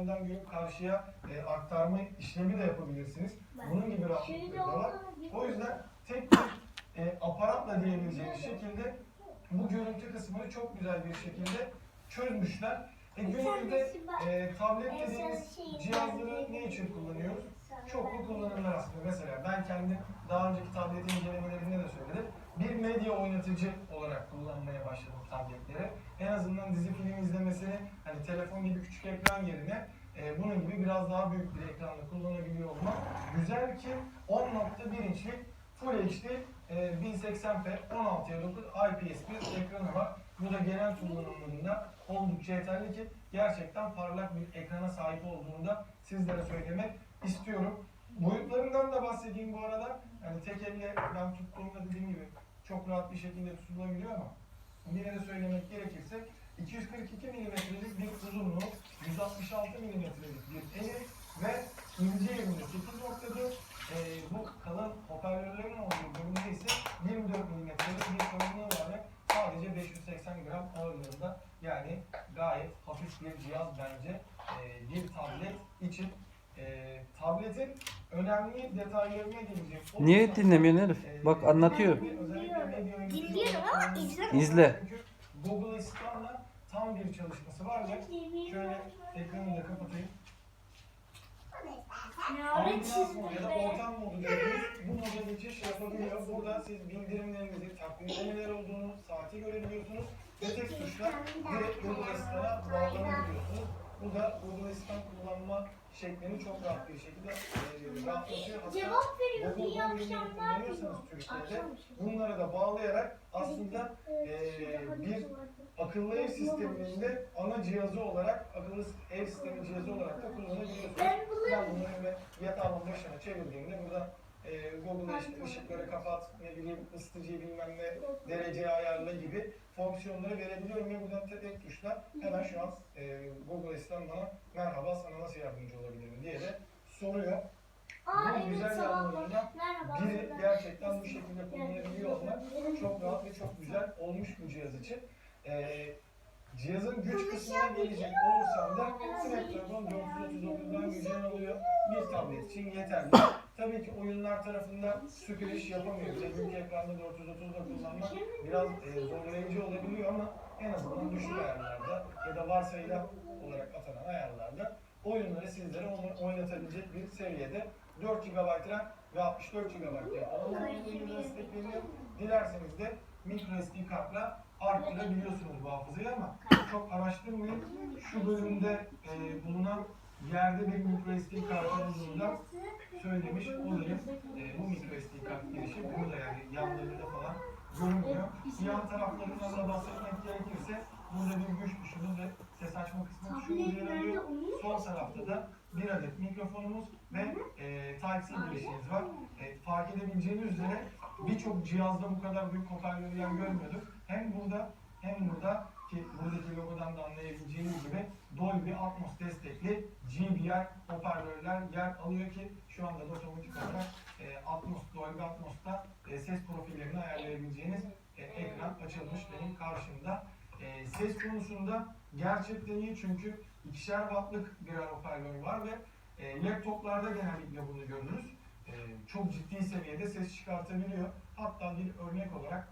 ekrandan görüp karşıya e, aktarma işlemi de yapabilirsiniz. Bunun gibi rahatlıkları da var. O yüzden tek bir e, aparatla diyebileceğimiz şekilde bu görüntü kısmını çok güzel bir şekilde çözmüşler. E, günümüzde e, tablet dediğimiz cihazları ne için kullanıyoruz? Çoklu kullanımlar aslında. Mesela ben kendim daha önceki tablet incelemelerinde oynatıcı olarak kullanmaya başladım tabletleri. En azından dizi film izlemesini hani telefon gibi küçük ekran yerine e, bunun gibi biraz daha büyük bir ekranda kullanabiliyor olmak güzel ki 10.1 inçlik Full HD e, 1080p 16'ya 9 IPS bir ekranı var. Bu da genel kullanımlarında oldukça yeterli ki gerçekten parlak bir ekrana sahip olduğunda sizlere söylemek istiyorum. Boyutlarından da bahsedeyim bu arada. Yani tek elle ben tuttuğumda dediğim gibi çok rahat bir şekilde tutulabiliyor ama yine de söylemek gerekirse 242 milimetrelik bir uzunluğu, 166 milimetrelik bir eni ve ince yerinde 8.4 e, bu kalın hoparlörlerin olduğu bölümde ise 24 milimetrelik bir kalınlığı var sadece 580 gram ağırlığında yani gayet hafif bir cihaz bence e, bir tablet için. E, tabletin önemli detaylarına gelecek. Niye dinlemiyorsun ee, Bak anlatıyor. İzle. Çünkü Google Asistan'la tam bir çalışması var ve şöyle ekranı da kapatayım. Ambulans modu ya da ortam modu dediğimiz bu moda geçiş yapabiliyor. Burada siz bildirimlerinizi, takvimde neler olduğunu, saati görebiliyorsunuz ve tek tuşla direkt Google Asistan'a bağlanabiliyorsunuz. Bu da Google Asistan kullanma şeklini çok rahat bir şekilde e, rahatlatıyor. Hatta Cevap veriyor. Google İyi Home akşamlar kullanıyorsanız. Türkiye'de Akşam. bunları da bağlayarak aslında e, bir akıllı ev sisteminin de ana cihazı olarak, akıllı ev sistemi cihazı olarak da kullanabiliyorsunuz. Ben öyle yatağımın başına çevirdiğimde burada işte ışıkları kapat, ne bileyim ısıtıcıyı bilmem ne, dereceyi ayarla gibi fonksiyonları verebiliyorum ve buradan tek tuşla hemen şu an e, Google Asistan bana merhaba sana nasıl yardımcı olabilirim diye de soruyor. Aa Bu evet güzel yanlarından biri gerçekten bu şekilde kullanabiliyor olmak çok rahat ve çok güzel olmuş bu cihaz için. Ee, cihazın güç kısmına gelecek olursam da Snapdragon 439'dan gücünü alıyor. Bir tablet için yeterli. Tabii ki oyunlar tarafında süper iş yapamıyor. Bize büyük ekranda 430'da kullanmak biraz e, zorlayıcı olabiliyor ama en azından düşük ayarlarda ya da varsayılan olarak atanan ayarlarda oyunları sizlere oynatabilecek bir seviyede 4 GB RAM ve 64 GB RAM destekleniyor. Dilerseniz de micro SD kartla arttırabiliyorsunuz bu hafızayı ama çok araştırmayın. Şu bölümde e, bulunan yerde bir micro SD kart olduğunda söylemiş olayım. E, bu micro SD kart girişi burada yani yanlarında falan görünmüyor. Yan taraflarından da bahsetmek gerekirse burada bir güç tuşumuz ve ses açma kısmı tuşumuz yer alıyor. Sol tarafta da bir adet mikrofonumuz ve e, Type-C girişimiz var. E, fark edebileceğiniz üzere birçok cihazda bu kadar büyük hoparlörü yer görmüyorduk. Hem burada hem burada ki buradaki logodan da anlayabileceğiniz gibi Dolby Atmos destekli GBR hoparlörler yer alıyor ki şu anda da otomatik olarak e, Atmos, Dolby Atmos'ta e, ses profillerini ayarlayabileceğiniz e, ekran açılmış benim karşımda. E, ses konusunda gerçekten iyi çünkü ikişer wattlık birer hoparlör var ve e, laptoplarda genellikle bunu görürüz. E, çok ciddi seviyede ses çıkartabiliyor. Hatta bir örnek olarak